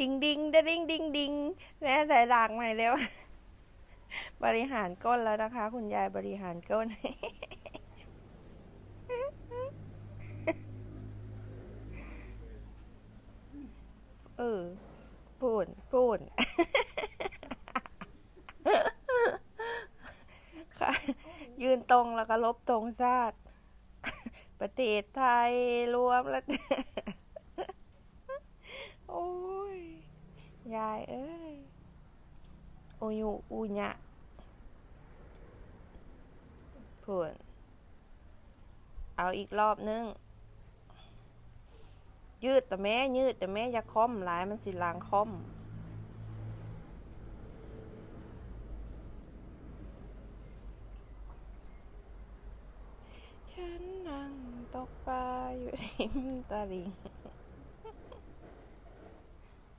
ดิงดิงดะดิงดิงดิงแน่ใส่หลังใหม่เร็ว บริหารก้นแล้วนะคะ คุณยายบริหารก้น เออพูนพูนค่ะยืนตรงแล้วก็ลบตรงชาติ ประเทศไทยรวมแล้ว โอ้ย ยายเอ้ย โอยุอูญะเพื่อนเอาอีกรอบนึง ยืดแต่แม่ยืดแต่แม่อย่าค่อมหลายมันสิลางค่อมฉันนั่งตกปลาอยู่ริมตลิ่ง